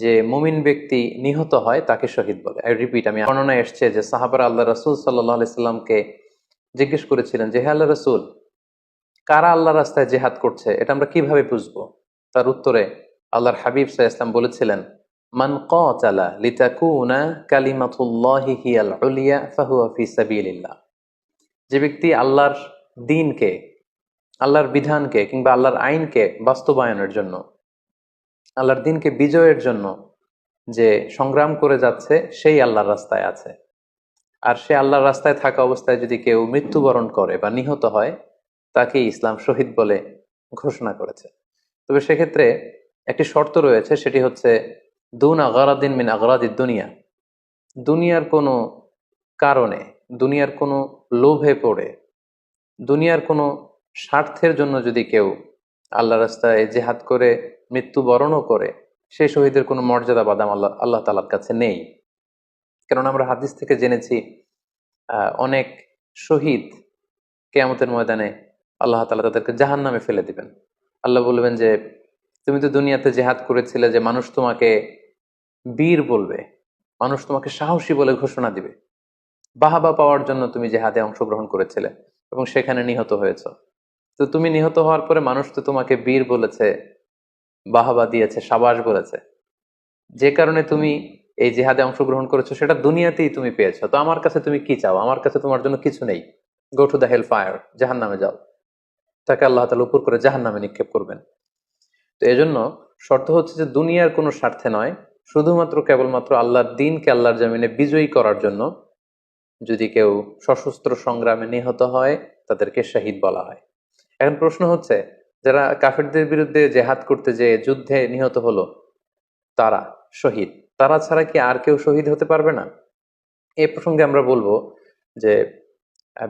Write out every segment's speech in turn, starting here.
যে মুমিন ব্যক্তি নিহত হয়, তাকে শহীদ বলে। আই রিপিট আমি বর্ণনায় এসছে যে সাহাবার আল্লাহ রসুল সাল্লাহ সাল্লামকে জিজ্ঞেস করেছিলেন যে, হে আল্লাহ রসুল, কারা আল্লাহ রাস্তায় জেহাদ করছে? এটা আমরা কীভাবে বুঝব? তার উত্তরে আল্লাহর হাবিব সাহা ইসলাম বলেছিলেন, মান কালা লিতাকুনা কালিমাতুল্লাহি হিয়াল যে ব্যক্তি আল্লাহর দিনকে, আল্লাহর বিধানকে কিংবা আল্লাহর আইনকে বাস্তবায়নের জন্য আল্লাহর দিনকে বিজয়ের জন্য যে সংগ্রাম করে যাচ্ছে, সেই আল্লাহর রাস্তায় আছে। আর সে আল্লাহর রাস্তায় থাকা অবস্থায় যদি কেউ মৃত্যুবরণ করে বা নিহত হয় তাকে ইসলাম শহীদ বলে ঘোষণা করেছে। তবে সেক্ষেত্রে একটি শর্ত রয়েছে, সেটি হচ্ছে, দুন আগারাদিন মিন আগারাদিদ দুনিয়া। দুনিয়ার কোনো কারণে, দুনিয়ার কোনো লোভে পড়ে, দুনিয়ার কোনো স্বার্থের জন্য যদি কেউ আল্লাহ রাস্তায় জেহাদ করে মৃত্যুবরণও করে সেই শহীদের কোনো মর্যাদা বাদাম আল্লাহ আল্লাহ তালার কাছে নেই। কেননা আমরা হাদিস থেকে জেনেছি অনেক শহীদ কেয়ামতের ময়দানে আল্লাহ তালা তাদেরকে জাহান নামে ফেলে দিবেন। আল্লাহ বলবেন যে, তুমি তো দুনিয়াতে জেহাদ করেছিলে যে মানুষ তোমাকে বীর বলবে, মানুষ তোমাকে সাহসী বলে ঘোষণা দিবে। বাহাবা পাওয়ার জন্য তুমি জেহাদে অংশগ্রহণ করেছিলে এবং সেখানে নিহত হয়েছ। তো তুমি নিহত হওয়ার পরে মানুষ তো তোমাকে বীর বলেছে বাহাবা দিয়েছে, সাবাস বলেছে। যে কারণে তুমি এই জেহাদে অংশগ্রহণ করেছ, সেটা দুনিয়াতেই তুমি পেয়েছ। তো আমার কাছে তুমি কি চাও? আমার কাছে তোমার জন্য কিছু নেই। Go to the hell fire জাহান নামে যাও। তাকে আল্লাহ তালা উপর করে জাহান নামে নিক্ষেপ করবেন। তো এজন্য শর্ত হচ্ছে যে দুনিয়ার কোনো স্বার্থে নয়, শুধুমাত্র কেবলমাত্র আল্লাহর দিনকে আল্লাহর জামিনে বিজয়ী করার জন্য যদি কেউ সশস্ত্র সংগ্রামে নিহত হয়, তাদেরকে শহীদ বলা হয়। এখন প্রশ্ন হচ্ছে যারা কাফেরদের বিরুদ্ধে জেহাদ করতে যে যুদ্ধে নিহত হলো, তারা শহীদ। তারা ছাড়া কি আর কেউ শহীদ হতে পারবে না? এ প্রসঙ্গে আমরা বলব যে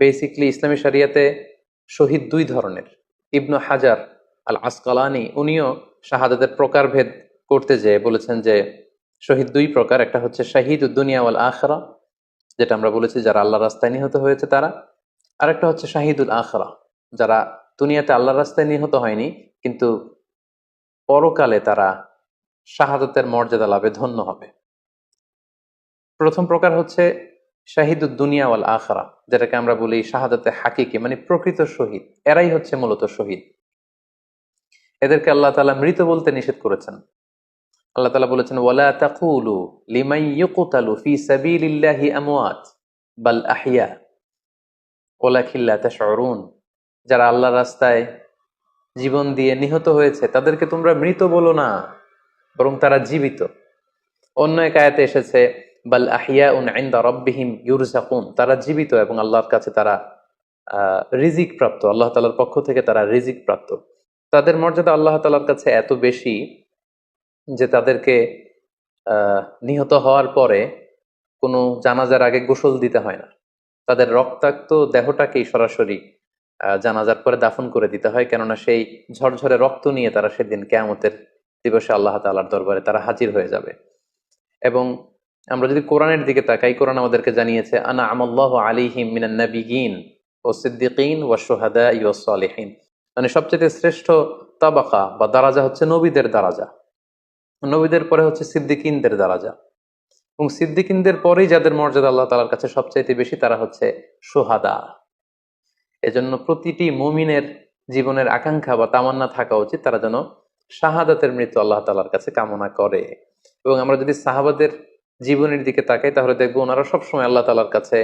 বেসিকলি ইসলামী শরিয়াতে শহীদ দুই ধরনের। ইবনু হাজার আল আসকালানি উনিও শাহাদাতের প্রকারভেদ করতে যেয়ে বলেছেন যে, শহীদ দুই প্রকার। একটা হচ্ছে শাহিদ উদ্দুনিয়া ওয়াল আখরা, যেটা আমরা বলেছি যারা আল্লাহ রাস্তায় নিহত হয়েছে তারা, আরেকটা হচ্ছে শাহিদুল আখরা, যারা দুনিয়াতে আল্লাহ রাস্তায় নিহত হয়নি, কিন্তু পরকালে তারা শাহাদতের মর্যাদা লাভে ধন্য হবে। প্রথম প্রকার হচ্ছে শাহিদুদ দুনিয়া ওয়াল আখরা, যেটাকে আমরা বলি শাহাদাতে হাকিকি মানে প্রকৃত শহীদ। এরাই হচ্ছে মূলত শহীদ। এদেরকে আল্লাহ তালা মৃত বলতে নিষেধ করেছেন। আল্লাহ তালা বলেছেন, ওয়ালা তাকুলু লিমাই ইউকুতালু ফি সাবিলিল্লাহি আমওয়াত বাল আহিয়া ওলাকিল্লা তাশউরুন। যারা আল্লাহর রাস্তায় জীবন দিয়ে নিহত হয়েছে, তাদেরকে তোমরা মৃত বলো না, বরং তারা জীবিত। অন্য এক আয়াতে এসেছে, বাল আহিয়া উন আইন্দা রব্বিহিম ইউরজাকুন তারা জীবিত এবং আল্লাহর কাছে তারা রিজিক প্রাপ্ত। আল্লাহ তালার পক্ষ থেকে তারা রিজিক প্রাপ্ত। তাদের মর্যাদা আল্লাহ তালার কাছে এত বেশি যে তাদেরকে নিহত হওয়ার পরে কোনো জানাজার আগে গোসল দিতে হয় না। তাদের রক্তাক্ত দেহটাকেই সরাসরি জানাজার পরে দাফন করে দিতে হয়। কেননা সেই ঝরঝরে রক্ত নিয়ে তারা সেদিন কেয়ামতের দিবসে আল্লাহ তাআলার দরবারে তারা হাজির হয়ে যাবে। এবং আমরা যদি কোরআনের দিকে তাকাই, কোরআন আমাদেরকে জানিয়েছে, আনা আমল্লাহ আলিহিম মিনান নবিগিন ও সিদ্দিকিন ও সোহাদা ইউ সালেহীন। মানে সবচেয়ে শ্রেষ্ঠ তাবাকা বা দারাজা হচ্ছে নবীদের দারাজা। নবীদের পরে হচ্ছে সিদ্দিকিনদের দারাজা। এবং সিদ্দিকিনদের পরেই যাদের মর্যাদা আল্লাহ তালার কাছে সবচাইতে বেশি তারা হচ্ছে সোহাদা এজন্য প্রতিটি মুমিনের জীবনের আকাঙ্ক্ষা বা তামান্না থাকা উচিত, তারা যেন শাহাদাতের মৃত্যু আল্লাহ তালার কাছে কামনা করে। এবং আমরা যদি সাহাবাদের জীবনের দিকে তাকাই, তাহলে দেখব ওনারা সবসময় আল্লাহ তালার কাছে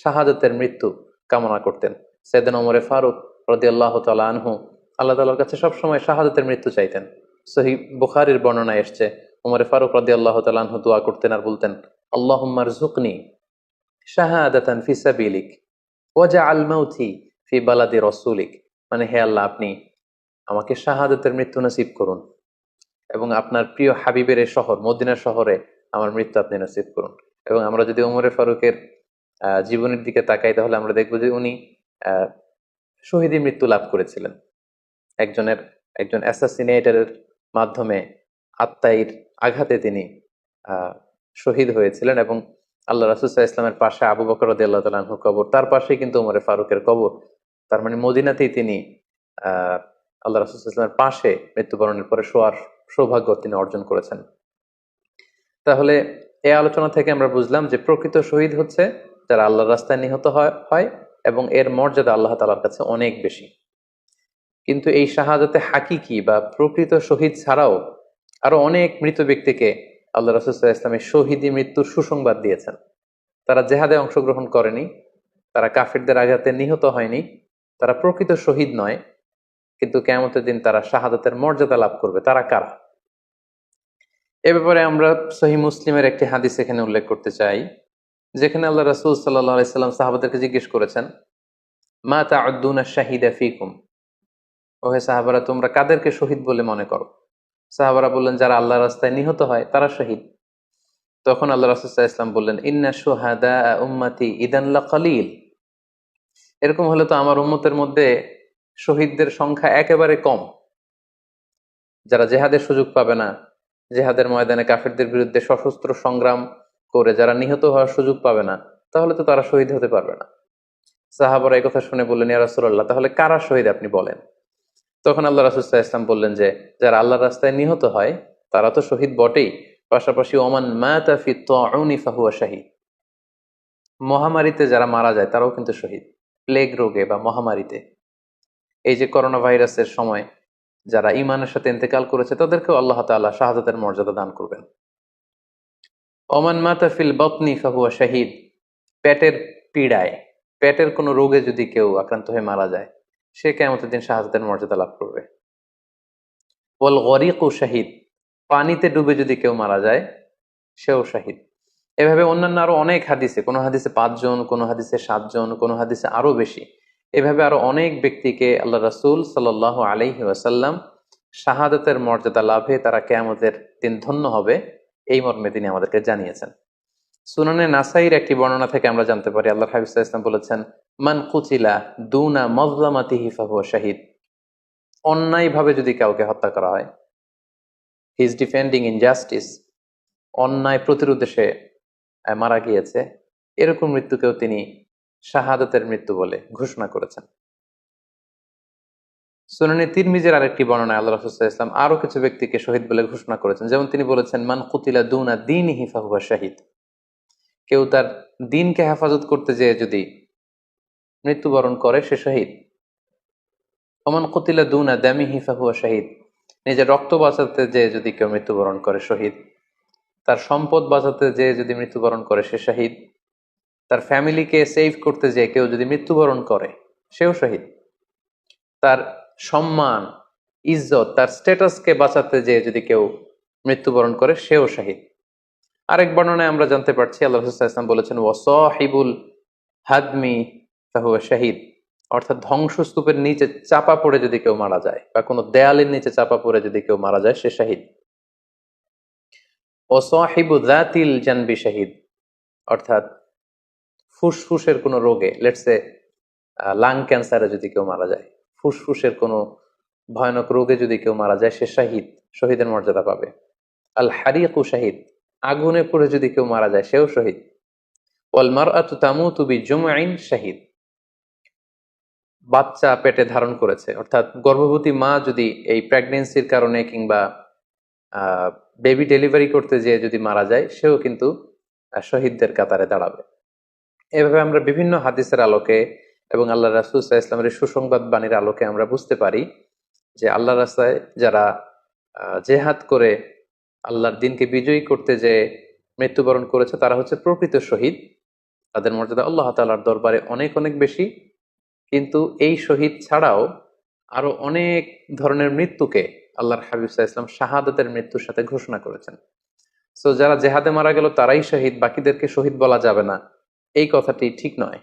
শাহাদাতের মৃত্যু কামনা করতেন। সেদিন ওমরে ফারুক রদি আল্লাহ তালা আনহু আল্লাহ তালার কাছে সবসময় শাহাদাতের মৃত্যু চাইতেন। সহি বুখারির বর্ণনা এসছে, ওমরে ফারুক রদি আল্লাহ তালা আনহু দোয়া করতেন আর বলতেন আল্লাহ জুকনি শাহাদাতান ফি সাবিলিক ওয়াজা আল মাউথি ফি বালাদি রসুলিক মানে হে আল্লাহ আপনি আমাকে শাহাদাতের মৃত্যু নসিব করুন এবং আপনার প্রিয় হাবিবের এই শহর, মদিনা শহরে আমার মৃত্যু আপনি নসিব করুন। এবং আমরা যদি ওমরে ফারুকের জীবনের দিকে তাকাই, তাহলে আমরা দেখব যে উনি শহীদী মৃত্যু লাভ করেছিলেন। একজনের, একজন অ্যাসাসিনেটারের মাধ্যমে আত্মাইর আঘাতে তিনি শহীদ হয়েছিলেন এবং আল্লাহ রাসুসাহ ইসলামের পাশে আবু বকর রদি আল্লাহ তালাহু কবর, তার পাশেই কিন্তু উমরে ফারুকের কবর। তার মানে মদিনাতেই তিনি আল্লাহ রাসুল পাশে মৃত্যুবরণের পরে শোয়ার সৌভাগ্য তিনি অর্জন করেছেন। তাহলে এই আলোচনা থেকে আমরা বুঝলাম যে প্রকৃত শহীদ হচ্ছে যারা আল্লাহর রাস্তায় নিহত হয় হয় এবং এর মর্যাদা আল্লাহ তালার কাছে অনেক বেশি। কিন্তু এই শাহাদাতে হাকিকি বা প্রকৃত শহীদ ছাড়াও আরও অনেক মৃত ব্যক্তিকে আল্লাহ রাসুল্লাহ ইসলামের শহীদি মৃত্যুর সুসংবাদ দিয়েছেন। তারা জেহাদে অংশগ্রহণ করেনি, তারা কাফিরদের আঘাতে নিহত হয়নি তারা প্রকৃত শহীদ নয়, কিন্তু কেমতের দিন তারা শাহাদাতের মর্যাদা লাভ করবে। তারা কারা? এ ব্যাপারে আমরা সহি মুসলিমের একটি হাদিস এখানে উল্লেখ করতে চাই, যেখানে আল্লাহ রাসুল সাল্লাম সাহাবাদেরকে জিজ্ঞেস করেছেন, মা তা শাহিদা ফিকুম? ওহে সাহাবারা, তোমরা কাদেরকে শহীদ বলে মনে করো? সাহাবারা বললেন, যারা আল্লাহ রাস্তায় নিহত হয়, তারা শহীদ। তখন আল্লাহ রাসুল্লাহ ইসলাম বললেন, ইন্না সোহাদা উম্মাতি ইদানলা খালিল এরকম হলে তো আমার উম্মতের মধ্যে শহীদদের সংখ্যা একেবারে কম। যারা জেহাদের সুযোগ পাবে না, জেহাদের ময়দানে কাফেরদের বিরুদ্ধে সশস্ত্র সংগ্রাম করে যারা নিহত হওয়ার সুযোগ পাবে না, তাহলে তো তারা শহীদ হতে পারবে না। সাহাবরা এই কথা শুনে বললেন, ইয়া রাসূলুল্লাহ, তাহলে কারা শহীদ আপনি বলেন? তখন আল্লাহ রাসুল্লাহ ইসলাম বললেন যে, যারা আল্লাহর রাস্তায় নিহত হয়, তারা তো শহীদ বটেই। পাশাপাশি ওমান তাউনি ফাহুয়া শাহিদ। মহামারীতে যারা মারা যায়, তারাও কিন্তু শহীদ। প্লেগ রোগে বা মহামারীতে। এই যে করোনা ভাইরাসের সময় যারা ইমানের সাথে ইন্তেকাল করেছে, তাদেরকেও আল্লাহ তাআলা শাহাদাতের মর্যাদা দান করবেন। ওমান মাতাফিল বতনি ফাহুয়া শাহিদ। পেটের পীড়ায়, পেটের কোনো রোগে যদি কেউ আক্রান্ত হয়ে মারা যায়, সে কেমতের দিন শাহাদাতের মর্যাদা লাভ করবে। বল গরিক ও শাহিদ। পানিতে ডুবে যদি কেউ মারা যায়, সেও শাহিদ। এভাবে অন্যান্য আরও অনেক হাদিসে, কোনো হাদিসে পাঁচজন, কোনো হাদিসে সাতজন, কোনো হাদিসে আরও বেশি, এভাবে আরও অনেক ব্যক্তিকে আল্লাহ রাসুল সাল আলাইহি ওয়াসাল্লাম শাহাদাতের মর্যাদা লাভে তারা কেয়ামতের দিন ধন্য হবে, এই মর্মে তিনি আমাদেরকে জানিয়েছেন। সুনানে নাসাইর একটি বর্ণনা থেকে আমরা জানতে পারি আল্লাহ হাবিজ ইসলাম বলেছেন, মান কুচিলা দুনা মজলামাতি হিফাহুয়া শাহিদ। অন্যায়ভাবে যদি কাউকে হত্যা করা হয় হি ইজ ডিফেন্ডিং ইনজাস্টিস অন্যায় প্রতিরোধে সে মারা গিয়েছে। এরকম মৃত্যুকেও তিনি শাহাদাতের মৃত্যু বলে ঘোষণা করেছেন। সুনানি তিরমিজের আরেকটি বর্ণনায় আল্লাহ রসুল্লাহ ইসলাম আরও কিছু ব্যক্তিকে শহীদ বলে ঘোষণা করেছেন। যেমন তিনি বলেছেন, মান কুতিলা দুনা দিন হিফাহুয়া শাহিদ। কেউ তার দিনকে হেফাজত করতে যেয়ে যদি মৃত্যুবরণ করে, সে শহীদ। ওমান কুতিলা দুনা দামি হিফাহুয়া শাহিদ। নিজের রক্ত বাঁচাতে যেয়ে যদি কেউ মৃত্যুবরণ করে, শহীদ। তার সম্পদ বাঁচাতে যেয়ে যদি মৃত্যুবরণ করে, সে শহীদ। তার ফ্যামিলিকে সেভ করতে যেয়ে কেউ যদি মৃত্যুবরণ করে, সেও শহীদ। তার সম্মান, ইজ্জত, তার স্ট্যাটাসকে বাঁচাতে যেয়ে যদি কেউ মৃত্যুবরণ করে, সেও শাহিদ। আরেক বর্ণনায় আমরা জানতে পারছি, আল্লাহ ইসলাম বলেছেন, ওয়াসহিবুল হাদমি ফাহুয়া শাহিদ। অর্থাৎ ধ্বংসস্তূপের নিচে চাপা পড়ে যদি কেউ মারা যায়, বা কোনো দেয়ালের নিচে চাপা পড়ে যদি কেউ মারা যায়, সে শাহিদ। ওসাহিবু জাতিল জানবি শাহিদ। অর্থাৎ ফুসফুসের কোনো রোগে লেটসে লাং ক্যান্সারে যদি কেউ মারা যায়, ফুসফুসের কোনো ভয়ানক রোগে যদি কেউ মারা যায়, সে শাহিদ, শহীদের মর্যাদা পাবে। আল হারিয়াকু শাহিদ, আগুনে পড়ে যদি কেউ মারা যায়, সেও শহীদ। ওয়াল মারআতু তামুতু বিজুমআইন শাহিদ। বাচ্চা পেটে ধারণ করেছে, অর্থাৎ গর্ভবতী মা যদি এই প্রেগনেন্সির কারণে কিংবা বেবি ডেলিভারি করতে যেয়ে যদি মারা যায়, সেও কিন্তু শহীদদের কাতারে দাঁড়াবে। এভাবে আমরা বিভিন্ন হাদিসের আলোকে এবং আল্লাহ রাসুল ইসলামের সুসংবাদ বাণীর আলোকে আমরা বুঝতে পারি যে আল্লাহ রাস্তায় যারা জেহাদ করে আল্লাহর দিনকে বিজয়ী করতে যে মৃত্যুবরণ করেছে, তারা হচ্ছে প্রকৃত শহীদ। তাদের মর্যাদা আল্লাহ তালার দরবারে অনেক অনেক বেশি। কিন্তু এই শহীদ ছাড়াও আরও অনেক ধরনের মৃত্যুকে আল্লাহর হাবিব ইসলাম শাহাদাতের মৃত্যুর সাথে ঘোষণা করেছেন। সো যারা জেহাদে মারা গেল, তারাই শহীদ, বাকিদেরকে শহীদ বলা যাবে না। এই কথাটি ঠিক নয়।